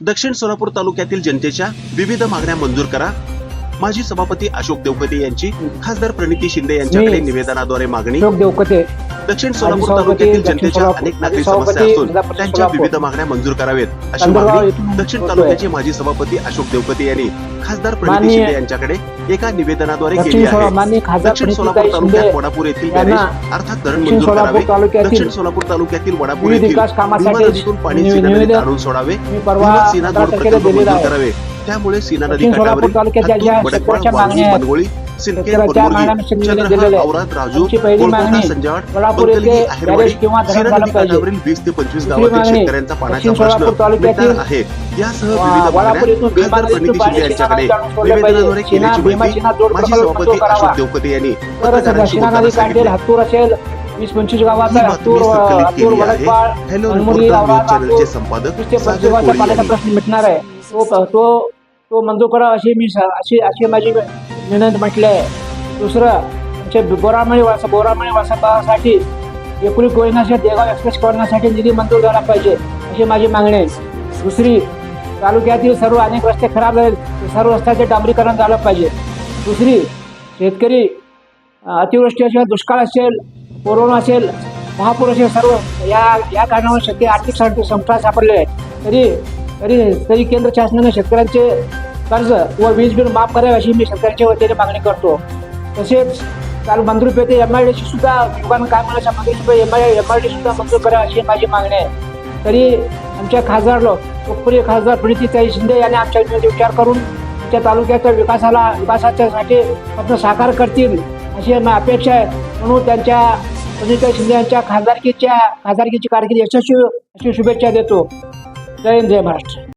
दक्षिण सोलापूर तालुक्यातील जनतेच्या विविध मागण्या मंजूर करा. माजी सभापती अशोक देवकते यांची खासदार प्रणिती शिंदे यांच्याकडे निवेदनाद्वारे मागणी. अशोक देवकते दक्षिण सोलापूर तालुक्यातील जनतेच्या अनेक नागरी समस्या असून त्यांच्या. विविध मागण्या मंजूर करावेत अशी मागणी दक्षिण. तालुक्याचे माजी सभापती अशोक देवकते यांनी खासदार प्रणिती शिंदे यांच्याकडे एका निवेदनाद्वारे केली आहे. दक्षिण सोलापूर तालुक्यात वडापूर येथील बॅरेज अर्थात धरण मंजूर करावे. दक्षिण सोलापूर तालुक्यातील वडापूर येथील नदीतून पाणी सीना नदीत आणून सोडावे. सीना जोड प्रकल्प मंजूर करावे. त्यामुळे सीना नदी काठावरील हत्तूर, वडकवाड, वाळू, वीस ते पंचवीस गावातील शेतकऱ्यांचा पाण्याचा प्रश्न मिटणार आहे. यासह विविध मागण्या खासदार यांच्याकडे. निवेदनाद्वारे. केल्याची माहिती माजी सभापती. अशोक देवकते यांनी पत्रकारांशी बोलताना सांगितले. वीस पंचवीस हत्तूर संपादक. प्रश्न मिटणार आहे. तो तो तो मंजूर करा अशी मी अशी अशी माझी विनंती म्हटलं आहे दुसरं आमच्या बोरामळी वासा बोरामळी वासासाठी एकुली गोविंदाच्या देगाव एक्सप्रेस करण्यासाठी निधी मंजूर झाला पाहिजे अशी माझी मागणी आहे. दुसरी तालुक्यातील सर्व अनेक रस्ते खराब आहेत सर्व रस्त्याचे डांबरीकरण झालं पाहिजे. दुसरी शेतकरी अतिवृष्टी असेल दुष्काळ असेल कोरोना असेल महापूर असेल सर्व या या कारणामुळे शेतकरी आर्थिकसाठी संकटात सापडले आहेत. तरी तरी तरी केंद्र शासनाने शेतकऱ्यांचे कर्ज व वीज बिल माफ करावे अशी मी शेतकऱ्यांच्या वतीने मागणी करतो. तसेच काल मंजूर पेटे एम आय डी सुद्धा दुकान काय म्हणायच्या मंजूर M I M I D सुद्धा मंजूर करा अशी माझी मागणी आहे. तरी आमच्या खासदार लोकप्रिय खासदार प्रणितीताई शिंदे यांनी आमच्या योजनेचा विचार करून आमच्या तालुक्याच्या विकासाला विकासाच्यासाठी आपण साकार करतील अशी अपेक्षा आहे. म्हणून त्यांच्या प्रणिता शिंदे यांच्या खासदारकीच्या खासदारकीची कारकिर्दी यशस्वी अशी शुभेच्छा देतो. जय हिंद जय महाराष्ट्र.